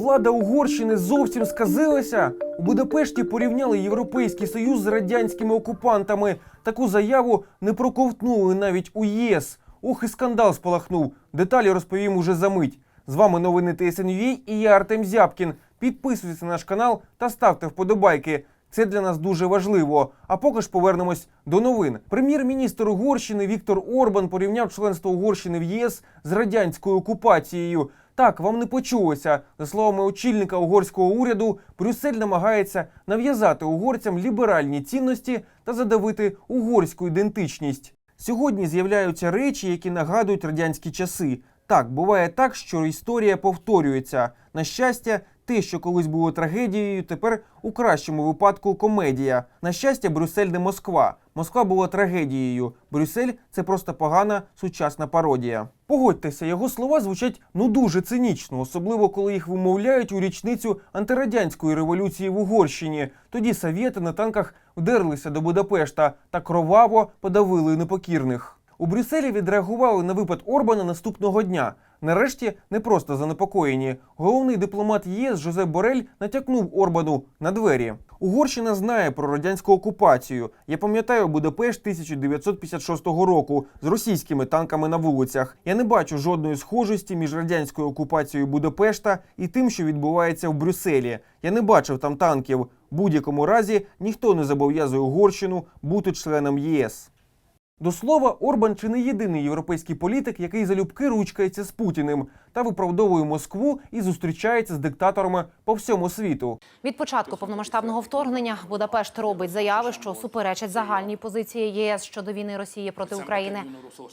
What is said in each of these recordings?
Влада Угорщини зовсім сказилася. У Будапешті порівняли Європейський Союз з радянськими окупантами. Таку заяву не проковтнули навіть у ЄС. Ох, і скандал спалахнув. Деталі розповім уже за мить. З вами новини ТСНЮА і я Артем Зябкін. Підписуйтесь на наш канал та ставте вподобайки. Це для нас дуже важливо. А поки ж повернемось до новин. Прем'єр-міністр Угорщини Віктор Орбан порівняв членство Угорщини в ЄС з радянською окупацією. Так, вам не почулося. За словами очільника угорського уряду, Брюссель намагається нав'язати угорцям ліберальні цінності та задавити угорську ідентичність. Сьогодні з'являються речі, які нагадують радянські часи. Так, буває так, що історія повторюється. На щастя, те, що колись було трагедією, тепер у кращому випадку комедія. На щастя, Брюссель не Москва. Москва була трагедією. Брюссель це просто погана сучасна пародія. Погодьтеся, його слова звучать ну дуже цинічно, особливо коли їх вимовляють у річницю антирадянської революції в Угорщині. Тоді совєти на танках вдерлися до Будапешта та кроваво подавили непокірних. У Брюсселі відреагували на випад Орбана наступного дня. Нарешті не просто занепокоєні. Головний дипломат ЄС Жозеп Борель натякнув Орбану на двері. Угорщина знає про радянську окупацію. Я пам'ятаю Будапешт 1956 року з російськими танками на вулицях. Я не бачу жодної схожості між радянською окупацією Будапешта і тим, що відбувається в Брюсселі. Я не бачив там танків. Будь-якому разі ніхто не зобов'язує Угорщину бути членом ЄС. До слова, Орбан чи не єдиний європейський політик, який залюбки ручкається з Путіним та виправдовує Москву і зустрічається з диктаторами по всьому світу. Від початку повномасштабного вторгнення Будапешт робить заяви, що суперечать загальній позиції ЄС щодо війни Росії проти України.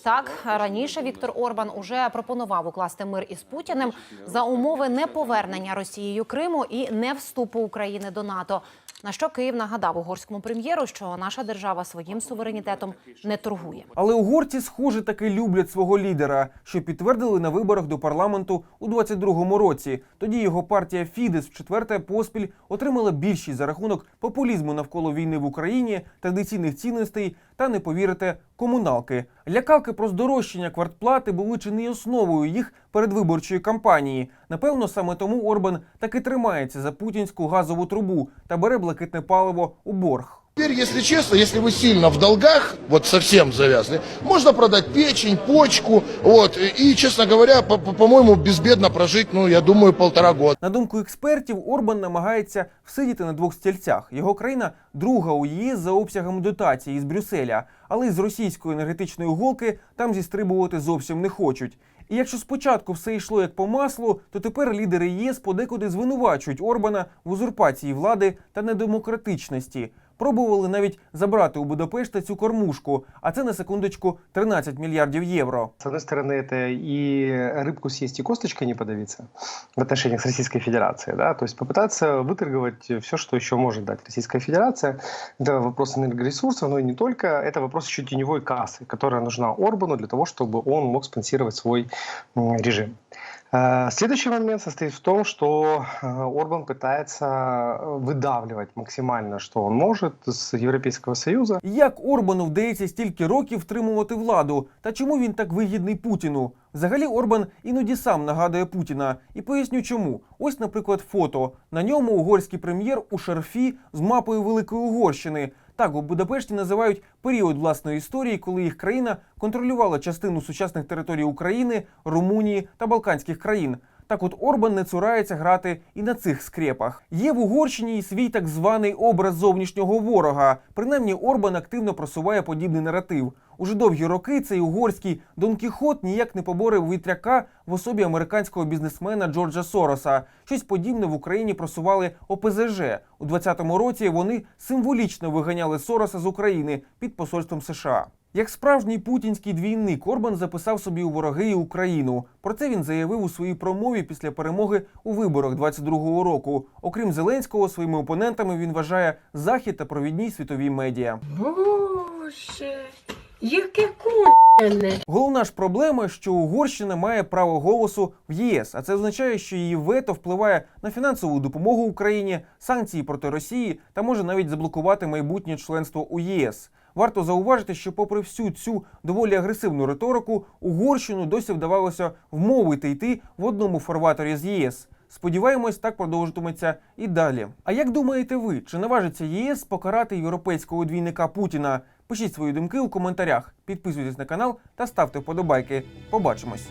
Так раніше Віктор Орбан уже пропонував укласти мир із Путіним за умови неповернення Росією Криму і не вступу України до НАТО. На що Київ нагадав угорському прем'єру, що наша держава своїм суверенітетом не торгує. Але угорці, схоже, таки люблять свого лідера, що підтвердили на виборах до парламенту у 22-му році. Тоді його партія Фідес в четверте поспіль отримала більшість за рахунок популізму навколо війни в Україні, традиційних цінностей та не повірите комуналки. Лякалки про здорожчання квартплати були чи не основою їх передвиборчої кампанії. Напевно, саме тому Орбан таки тримається за путінську газову трубу та бере блакитне паливо у борг. Теперь, если честно, если вы сильно в долгах, вот совсем завязаны, можно продать печень, почку, вот, и, честно говоря, по- по- по-моему, безбедно прожить, ну, я думаю, полтора года. На думку експертів, Орбан намагається всидіти на двох стільцях. Його країна друга у ЄС за обсягом дотацій із Брюсселя, але з російської енергетичної голки там зістрибувати зовсім не хочуть. І якщо спочатку все йшло як по маслу, то тепер лідери ЄС подекуди звинувачують Орбана в узурпації влади та недемократичності. Пробували навіть забрати у Будапешта цю кормушку, а це на секундочку 13 мільярдів євро. С одной стороны, это и рыбку съесть, и косточкой не подавиться в отношениях с Российской Федерацией. Да? То есть попытаться выторговать все, что еще может дать Российская Федерация. Это вопрос энергоресурсов, но и не только. Это вопрос еще теневой кассы, которая нужна Орбану для того, чтобы он мог спонсировать свой м, режим. Э, Следующий момент состоит в том, что э, Орбан пытается э, выдавливать максимально, что он может с Европейского Союза, Як Орбану вдається стільки років втримувати владу? Та чому він так вигідний Путіну? Взагалі Орбан іноді сам нагадує Путіна. І поясню чому. Ось, наприклад, фото. На ньому угорський прем'єр у шарфі з мапою Великої Угорщини. Так у Будапешті називають період власної історії, коли їх країна контролювала частину сучасних територій України, Румунії та Балканських країн. Так от Орбан не цурається грати і на цих скрепах. Є в Угорщині і свій так званий образ зовнішнього ворога. Принаймні Орбан активно просуває подібний наратив. Уже довгі роки цей угорський Дон Кіхот ніяк не поборив вітряка в особі американського бізнесмена Джорджа Сороса. Щось подібне в Україні просували ОПЗЖ. У 2020 році вони символічно виганяли Сороса з України під посольством США. Як справжній путінський двійник, Орбан записав собі у вороги і Україну. Про це він заявив у своїй промові після перемоги у виборах 22-го року. Окрім Зеленського, своїми опонентами він вважає захід та провідні світові медіа. Боже, яке кончене. Головна ж проблема, що Угорщина має право голосу в ЄС, а це означає, що її вето впливає на фінансову допомогу Україні, санкції проти Росії та може навіть заблокувати майбутнє членство у ЄС. Варто зауважити, що, попри всю цю доволі агресивну риторику, Угорщину досі вдавалося вмовити йти в одному фарватері з ЄС. Сподіваємось, так продовжуватиметься і далі. А як думаєте ви, чи наважиться ЄС покарати європейського двійника Путіна? Пишіть свої думки у коментарях, підписуйтесь на канал та ставте вподобайки. Побачимось.